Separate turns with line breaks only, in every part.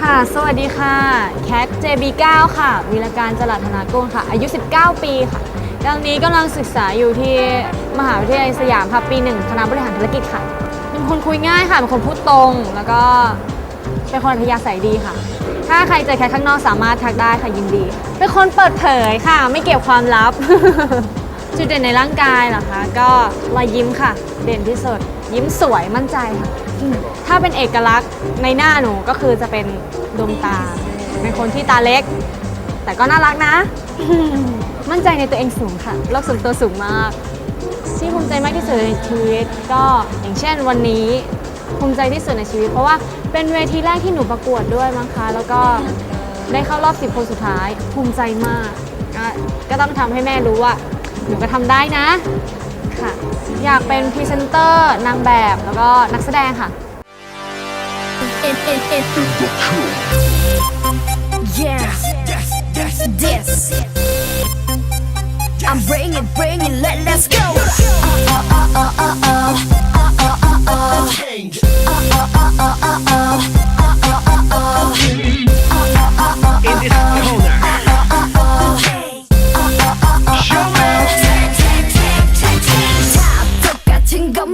ค่ะ สวัสดีค่ะ แคท JB9 ค่ะวิรการจรัสธนากุลค่ะ อายุ 19 ปีค่ะตอนนี้กำลังศึกษาอยู่ที่มหาวิทยาลัยสยามค่ะ ปีหนึ่งคณะบริหารธุรกิจค่ะ เป็นคนคุยง่ายค่ะ เป็นคนพูดตรง แล้วก็เป็นคนอัธยาศัยดีค่ะ ถ้าใครเจอแคทข้างนอกสามารถทักได้ค่ะยินดี เป็นคนเปิดเผยค่ะ ไม่เก็บความลับ จุดเด่นในร่างกายเหรอคะ ก็รอยยิ้มค่ะ เด่นที่สุด ยิ้มสวยมั่นใจค่ะอืมถ้าเป็นเอกลักษณ์ในหน้าหนูก็คือจะเป็นดวงตา เป็นคนที่ตาเล็ก แต่ก็น่ารักนะมั่นใจในตัวเองสูงค่ะโลกส่วนตัวสูงมาก ที่ภูมิใจมากที่สุดในชีวิตก็อย่างเช่นวันนี้ภูมิใจที่สุดในชีวิต เพราะว่าเป็นเวทีแรกที่หนูประกวดด้วยมั้งคะ แล้วก็ได้เข้ารอบ10คนสุดท้ายภูมิใจมากก็ก็ต้องทำให้แม่รู้ว่า หนูก็ทำได้นะค่ะ อยากเป็นพรีเซนเตอร์นางแบบแล้วก็นักแสดงค่ะ
it, it, it. Yeah, this. I'm bringing, bringing, let, let's go. Uh, uh, uh, uh, uh, uh. Uh, uh, uh, uh. Uh, uh, uh, uh, uh, uh.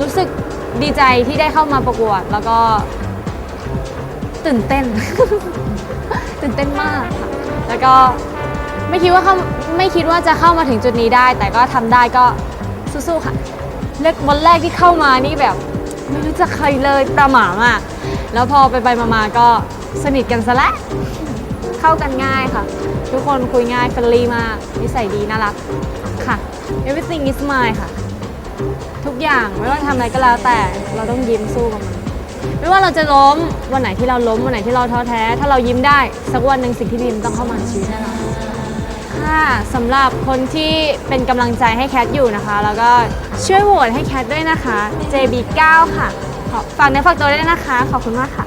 รู้สึกดีใจที่ได้เข้ามาประกวด แล้วก็ตื่นเต้น ตื่นเต้นมากค่ะแล้วก็ไม่คิดว่าเข้าไม่คิดว่าจะเข้ามาถึงจุดนี้ได้ แต่ก็ทำได้ก็สู้ๆค่ะเลือกวันแรกที่เข้ามานี่แบบ ไม่รู้จักใครเลยประหม่ามากแล้วพอไปไปๆมาๆก็สนิทกันซะแล้วเข้ากันง่ายค่ะ ทุกคนคุยง่ายเฟรนลี่มากนิสัยดีน่ารักค่ะ everything is mine ค่ะ ทุกอย่างไม่ว่าทำอะไรก็แล้วแต่เราต้องยิ้มสู้กับมัน ไม่ว่าเราจะล้มวันไหนที่เราล้มวันไหนที่เราท้อแท้ ถ้าเรายิ้มได้ สักวันหนึ่งสิ่งที่ดีมันต้องเข้ามาในชีวิตแน่นอนค่ะสำหรับคนที่เป็นกำลังใจให้แคทอยู่นะคะ แล้วก็ช่วยโหวตให้แคทด้วยนะคะ JB9 ค่ะขอฝากเนื้อฝากตัวด้วยนะคะ ขอบคุณมากค่ะ